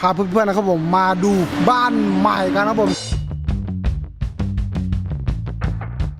พาเพื่อนๆนะครับผมมาดูบ้านใหม่กันนะครับผม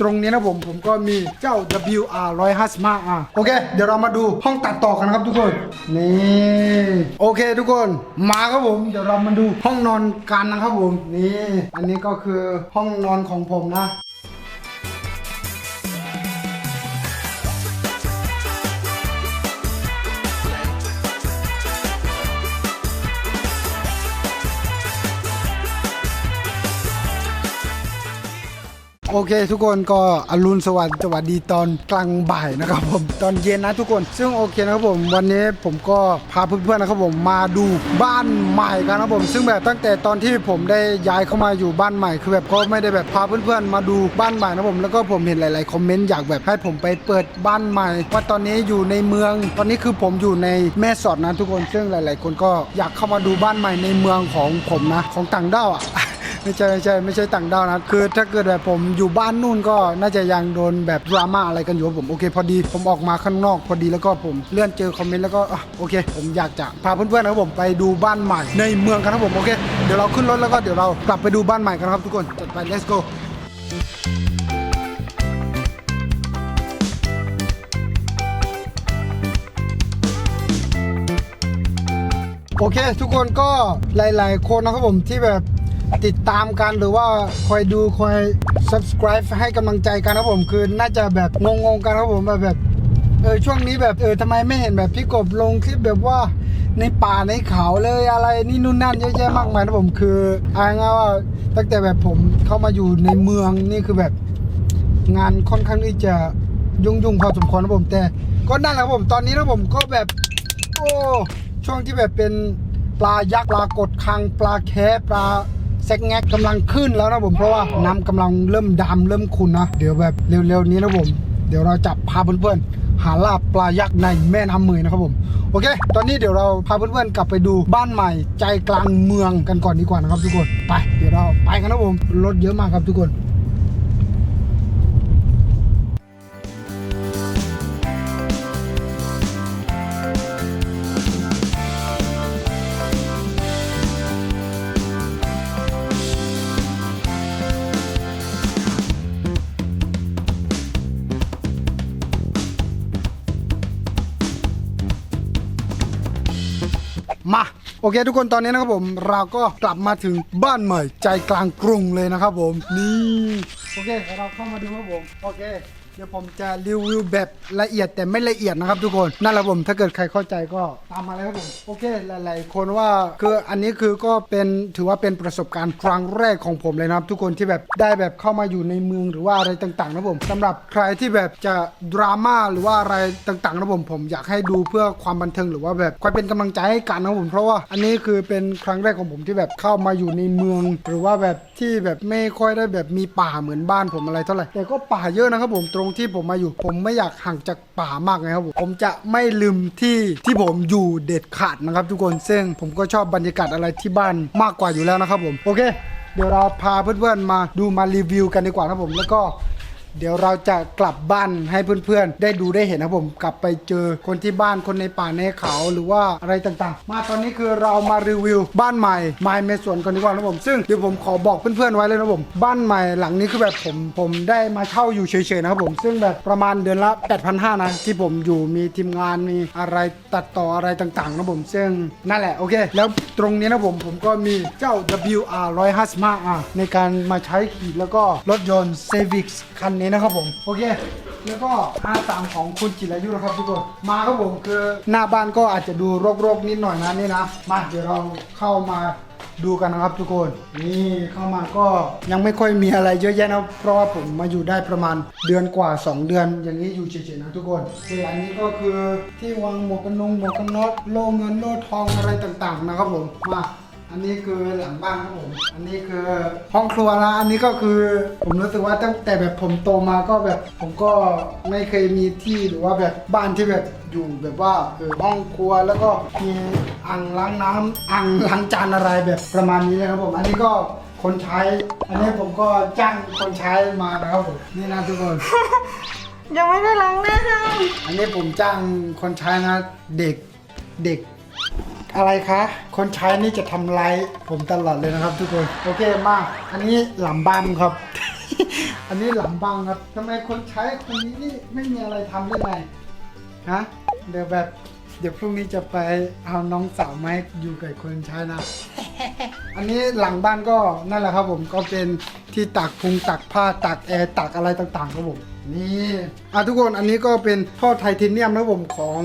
ตรงนี้นะผมผมก็มีเจ้า WR 155 R โอเค เดี๋ยวเรามาดูห้องตัดต่อกันนะครับทุกคน นี่โอเคทุกคนมาครับผมเดี๋ยวเรามาดูห้องนอนกันนะครับผมนี่ อันนี้ก็คือห้องนอนของผมนะ โอเค ทุกคนก็อรุณสวัสดิ์สวัสดีตอนกลางบ่ายนะครับผมตอนเย็นนะทุกคน ซึ่งโอเคนะครับผมวันนี้ผมก็พาเพื่อนๆนะครับผมมาดูบ้านใหม่กันนะครับผม ซึ่งแบบตั้งแต่ตอนที่ผมได้ย้ายเข้ามาอยู่บ้านใหม่ คือแบบก็ไม่ได้แบบพาเพื่อนๆมาดูบ้านใหม่นะครับผมแล้วก็ผมเห็นหลายๆคอมเมนต์อยากแบบให้ผมไปเปิดบ้านใหม่ว่าตอนนี้อยู่ในเมือง ตอนนี้คือผมอยู่ในแม่สอดนะทุกคนซึ่งหลาย ๆ คนก็อยากเข้ามาดูบ้านใหม่ในเมืองของผมนะของต่างด้าวอะ ไม่ใช่ไม่ใช่ไม่ใช่ต่างดาวนะคือถ้าเกิดแบบผมอยู่บ้านนู่นก็น่าจะยังโดนแบบดราม่าอะไรกันอยู่ผมโอเค พอดีผมออกมาข้างนอก พอดีแล้วก็ผมเลื่อนเจอคอมเมนต์แล้วก็อะโอเค ผมอยากจะพาเพื่อนๆนะครับผมไปดูบ้านใหม่ ในเมืองกันครับผมโอเคเดี๋ยวเราขึ้นรถแล้วก็เดี๋ยวเรากลับไปดูบ้านใหม่กันนะครับทุกคนจัดไป let's go โอเค ทุกคนก็หลาย ๆ คนนะครับผมที่แบบ ติดตามกันหรือว่าคอยดูคอย subscribe ให้กำลังใจกันนะครับผม คือน่าจะแบบงงๆกันครับผมแบบแบบเออช่วงนี้แบบเออทำไมไม่เห็นแบบพี่กบลงคลิปแบบว่าในป่าในเขาเลยอะไรนี่นู่นนั่นเยอะแยะมากมายนะผมคือเอาง่ายว่าตั้งแต่แบบผมเข้ามาอยู่ในเมืองนี่คือแบบงานค่อนข้างที่จะยุ่งยุ่งๆพอสมควรนะผมแต่ ก็นั่นแหละผมตอนนี้นะผมก็แบบโอ้ช่วงที่แบบเป็นปลายักษ์ปลากดคังปลาแคปลา แซกแงกกำลังขึ้นแล้วนะผมเพราะว่าน้ำกำลังเริ่มดำเริ่มขุ่นนะเดี๋ยวแบบเร็วๆนี้นะผม เดี๋ยวเราจับพาเพื่อนๆหาลาบปลายักษ์ในแม่น้ำมือนะครับผมโอเค ตอนนี้เดี๋ยวเราพาเพื่อนๆกลับไปดูบ้านใหม่ใจกลางเมืองกันก่อนดีกว่านะครับทุกคนไป เดี๋ยวเราไปกันนะผมรถเยอะมากครับทุกคน โอเค ทุกคนตอนนี้นะครับผม เราก็กลับมาถึงบ้านใหม่ใจกลางกรุงเลยนะครับผม นี่ โอเค เราเข้ามาดูครับผม โอเค เดี๋ยวผมจะรีวิวแบบละเอียดแต่ไม่ละเอียดนะครับทุกคนนั่นแหละผมถ้าเกิดใครเข้าใจก็ตามมาเลยครับผมโอเคหลาย ๆ คนว่าคืออันนี้คือก็เป็นถือว่าเป็นประสบการณ์ครั้งแรกของผมเลยนะครับ ทุกคนที่แบบได้แบบเข้ามาอยู่ในเมืองหรือว่าอะไรต่างๆนะผมสำหรับใครที่แบบจะดราม่าหรือว่าอะไรต่างๆนะผมผมอยากให้ดูเพื่อความบันเทิงหรือว่าแบบคอยเป็นกำลังใจให้กันนะผมเพราะว่าอันนี้คือเป็นครั้งแรกของผมที่แบบเข้ามาอยู่ในเมือง หรือว่าแบบที่แบบไม่ค่อยได้แบบมีป่าเหมือนบ้านผมอะไรเท่าไหร่แต่ก็ป่าเยอะนะครับผมตรงงที่ผมมาอยู่ ผมไม่อยากห่างจากป่ามากนะครับผมผมจะไม่ลืมที่ที่ผมอยู่เด็ดขาดนะครับ ทุกคนซึ่งผมก็ชอบบรรยากาศอะไรที่บ้านมากกว่าอยู่แล้วนะครับผมโอเค เดี๋ยวเราพาเพื่อนๆมาดูมารีวิวกันดีกว่านะครับผมแล้วก็ เดี๋ยวเราจะกลับบ้านให้เพื่อนๆ ได้ดูได้เห็นนะผมกลับไปเจอคนที่บ้านคนในป่าในเขาหรือว่าอะไรต่างๆ มาตอนนี้คือเรามารีวิวบ้านใหม่ไม้เมสวนกันดีกว่านะผมซึ่งเดี๋ยวผมขอบอกเพื่อนๆไว้เลยนะผมบ้านใหม่หลังนี้คือแบบผมผมได้มาเช่าอยู่เฉยๆนะครับผมซึ่งแบบประมาณเดือนละ 8,500นะที่ผมอยู่มีทีมงานมีอะไรตัดต่ออะไรต่างๆนะผมซึ่งนั่นแหละโอเค แล้วตรงนี้นะผมผมก็มีเจ้า WR 155R ในการมาใช้ขี่แล้วก็รถยนต์ Civic คันนี้นะครับผมโอเคแล้วก็ R3 ของคุณจิรายุนะครับทุกคนมาครับผมคือหน้าบ้านก็อาจจะดูรกๆนิดหน่อยนะนี่นะมาเดี๋ยวเราเข้ามาดูกันนะครับทุกคนนี่เข้ามาก็ยังไม่ค่อยมีอะไรเยอะแยะนะเพราะว่าผมมาอยู่ได้ประมาณเดือนกว่า 2 เดือน อย่างนี้อยู่เฉยๆนะทุกคนอันนี้ก็คือที่วางหมวกกันนงหมวกกันน็อตโลเงินโลทองอะไรต่างๆนะครับผมมา อันนี้คือหลังบ้านครับผม อันนี้คือห้องครัวนะ อันนี้ก็คือผมรู้สึกว่าตั้งแต่แบบผมโตมาก็แบบผมก็ไม่เคยมีที่หรือว่าแบบบ้านที่แบบอยู่แบบว่าเออห้องครัวแล้วก็มีอ่างล้างน้ำอ่างล้างจานอะไรแบบประมาณนี้นะครับผม อันนี้ก็คนใช้ อันนี้ผมก็จ้างคนใช้มานะครับผมนี่นะทุกคน ยังไม่ได้ล้างหน้าอันนี้ผมจ้างคนใช้นะเด็กเด็ก อะไรคะ คนใช้นี่จะทำลายผมตลอดเลยนะครับ ทุกคน โอเคมา อันนี้หลำบังครับ อันนี้หลำบังครับทำไมคนใช้คนนี้นี่ไม่มีอะไรทำได้ไงฮะ เดี๋ยวแบบ เดี๋ยวพรุ่งนี้จะไปเอาน้องสาวมาอยู่กับคนใช้นะ อันนี้หลังบ้านก็นั่นแหละครับผม ก็เป็นที่ตักพุงตักผ้าตักแอร์ตักอะไรต่างๆครับผม นี่ อะทุกคน อันนี้ก็เป็นท่อไทเทเนียมนะครับผมของ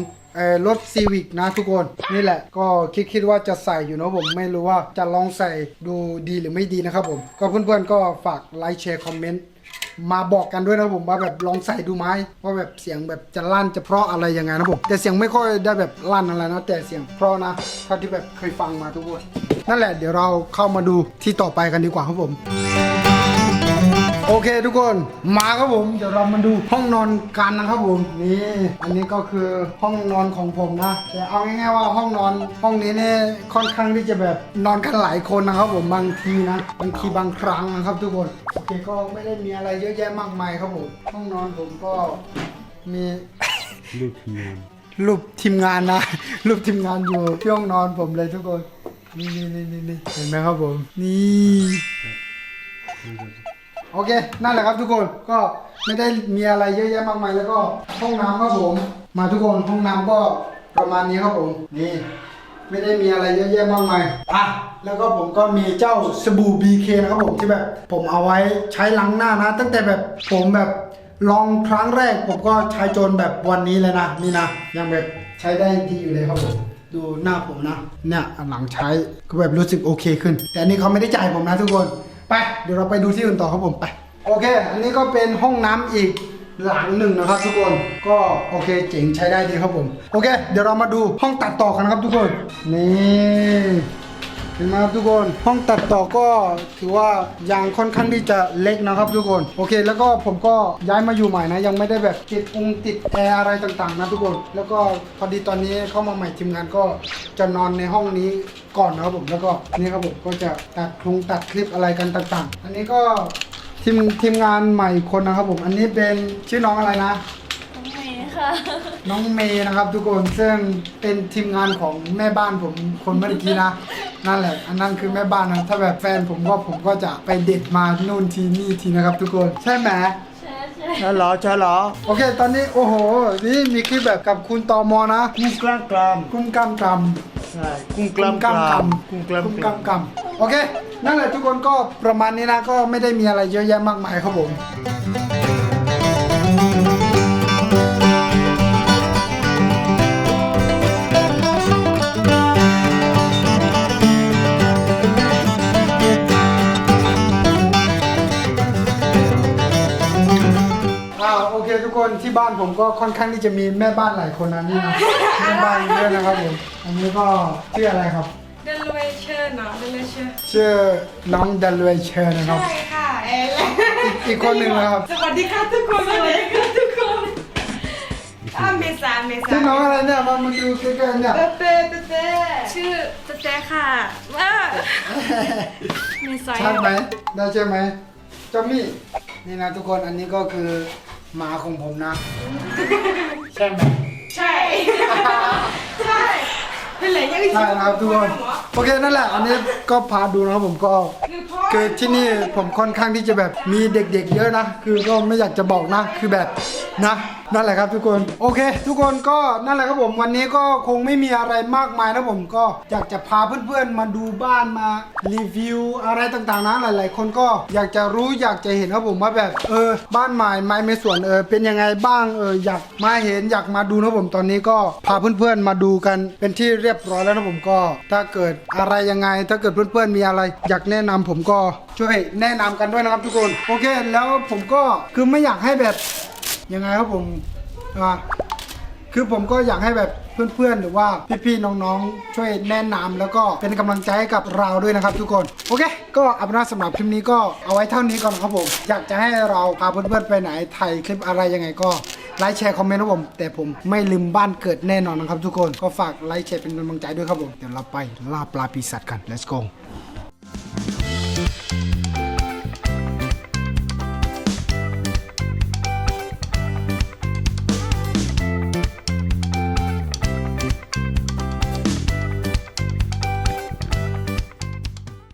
รถซีวิกนะทุกคนนี่แหละก็คิดคิดว่าจะใส่อยู่นะผมไม่รู้ว่าจะลองใส่ดูดีหรือไม่ดีนะครับผมก็เพื่อนๆก็ฝากไลค์แชร์คอมเมนต์มาบอกกันด้วยนะผมว่าแบบลองใส่ดูไหมว่าแบบเสียงแบบจะลั่นจะเพราะอะไรยังไงนะผมแต่เสียงไม่ค่อยได้แบบลั่นอะไรนะแต่เสียงเพราะนะเท่าที่แบบเคยฟังมาทุกคนนั่นแหละเดี๋ยวเราเข้ามาดูที่ต่อไปกันดีกว่าครับผม โอเคทุกคนมาครับผมเดี๋ยวเรามาดูห้องนอนกันนะครับผมนี่อันนี้ก็คือห้องนอนของผมนะแต่เอาง่ายๆว่าห้องนอนห้องนี้เนี่ยค่อนข้างที่จะแบบนอนกันหลายคนนะครับผมบางทีนะบางทีบางครั้งนะครับ ทุกคนโอเคก็ไม่ได้มีอะไรเยอะแยะมากมายครับผมห้องนอนผมก็มีลูกทีมงานรูปทีมงานนะรูปทีมงานอยู่ที่ห้องนอนผมเลยทุกคนนี่นี่นี่นี่เห็นไหมครับผมนี่ โอเค นั่นแหละครับทุกคนก็ไม่ได้มีอะไรเยอะแยะมากมายแล้วก็ห้องน้ำครับผม มาทุกคนห้องน้ำก็ประมาณนี้ครับผมนี่ไม่ได้มีอะไรเยอะแยะมากมายอะแล้วก็ผมก็มีเจ้าสบู่ BK นะครับผมที่แบบ ผมเอาไว้ใช้ล้างหน้านะ ตั้งแต่แบบผมแบบลองครั้งแรก ผมก็ใช้จนแบบวันนี้เลยนะนี่นะยังแบบใช้ได้ดีอยู่เลยครับผมดูหน้าผมนะเนี่ยหลังใช้ก็แบบรู้สึกโอเคขึ้น แต่อันนี้เขาไม่ได้จ่ายผมนะทุกคน ไปเดี๋ยวเราไปดูที่อื่นต่อครับผมไป โอเค อันนี้ก็เป็นห้องน้ำอีกหลังหนึ่งนะครับทุกคนก็โอเคเจ๋งใช้ได้ดีครับผม โอเค เดี๋ยวเรามาดูห้องตัดต่อกันนะครับทุกคน นี่ เห็นไหมครับทุกคนห้องตัดต่อก็ถือว่ายังค่อนข้างที่จะเล็กนะครับทุกคนโอเค แล้วก็ผมก็ย้ายมาอยู่ใหม่นะ ยังไม่ได้แบบติดองติดแอร์อะไรต่างๆ นะทุกคน แล้วก็พอดีตอนนี้เข้ามาใหม่ทีมงานก็จะนอนในห้องนี้ก่อนนะครับผมแล้วก็นี่ครับผมก็จะตัดคงตัดคลิปอะไรกันต่างๆ อันนี้ก็ทีมทีมงานใหม่คนนะครับผมอันนี้เป็นชื่อน้องอะไรนะ ค่ะ น้องเมย์นะครับทุกคนซึ่งเป็นทีมงานของแม่บ้านผมคนเมื่อกี้นะ นั่นแหละ อันนั้นคือแม่บ้านนะถ้าแบบแฟนผมก็ผมก็จะไปเด็ดมานู่นทีนี่ทีนะครับ ทุกคนใช่ไหม ใช่ใช่ใช่เหรอใช่เหรอโอเค ตอนนี้โอ้โห นี่มีคลิปแบบกับคุณตอมอนะ กุ้งกล้ามกรามกุ้งกล้ามกรำใช่กุ้งกล้ามกรามกุ้งกล้ามกุ้งกกราล้ามมกรำโอเค นั่นแหละทุกคนก็ประมาณนี้นะ ก็ไม่ได้มีอะไรเยอะแยะมากมายครับผม ทุกคนที่บ้านผมก็ค่อนข้างที่จะมีแม่บ้านหลายคนนะนี่นะแม่บ้านเยอะนะครับผมอันนี้ก็ชื่ออะไรครับเดลเวเชอร์เนาะเดลเวเชอร์ชื่อน้องดัลเวเชอร์นะครับ ใช่ค่ะเอลอีกอีกคนหนึ่งนะครับ สวัสดีค่ะทุกคนสวัสดีค่ะทุกคนอะเมษาเมษาชื่อน้องอะไรเนี่ยมามาดูใกล้ๆเนี่ยเต้เต้เต้เต้ชื่อเต้เต้ค่ะว้าเมษาชัดไหมได้ใช่ไหมจอมมี่นี่นะทุกคนอันนี้ก็คือ หมาของผมนะ ใช่ไหม ใช่ ใช่เป็นไรยังใช่นะครับทุกคนโอเคนั่นแหละอันนี้ก็พาดูนะครับผมก็คือพ่อคือที่นี่ผมค่อนข้างที่จะแบบมีเด็ก ๆ เยอะนะ คือก็ไม่อยากจะบอกนะ คือแบบ นะนั่นแหละครับทุกคนโอเค ทุกคนก็นั่นแหละครับผมวันนี้ก็คงไม่มีอะไรมากมายนะผมก็อยากจะพาเพื่อนๆมาดูบ้านมารีวิวอะไรต่างๆนะหลาย ๆ คนก็อยากจะรู้อยากจะเห็นครับผมว่าแบบเออบ้านใหม่ไม้เมสวนเออเป็นยังไงบ้างเอออยากมาเห็นอยากมาดูนะผมตอนนี้ก็พาเพื่อนๆมาดูกันเป็นที่เรียบร้อยแล้วนะผมก็ ถ้าเกิดอะไรยังไง ถ้าเกิดเพื่อนๆมีอะไร อยากแนะนำผมก็ช่วยแนะนำกันด้วยนะครับทุกคน โอเค แล้วผมก็คือไม่อยากให้แบบ ยังไงครับผมอ่าคือผมก็อยากให้แบบเพื่อนๆ หรือว่าพี่ๆ น้องๆ ช่วยแนะนำแล้วก็เป็นกำลังใจให้กับเราด้วยนะครับทุกคน โอเค ก็เอาเป็นว่าสำหรับคลิปนี้ก็เอาไว้เท่านี้ก่อนครับผม อยากจะให้เราพาเพื่อนๆ ไปไหนถ่ายคลิปอะไรยังไงก็ไลค์แชร์คอมเมนต์นะผม แต่ผมไม่ลืมบ้านเกิดแน่นอนนะครับทุกคน ก็ฝากไลค์แชร์เป็นกำลังใจด้วยครับผม เดี๋ยวเราไปล่าปลาปีศาจกัน let's go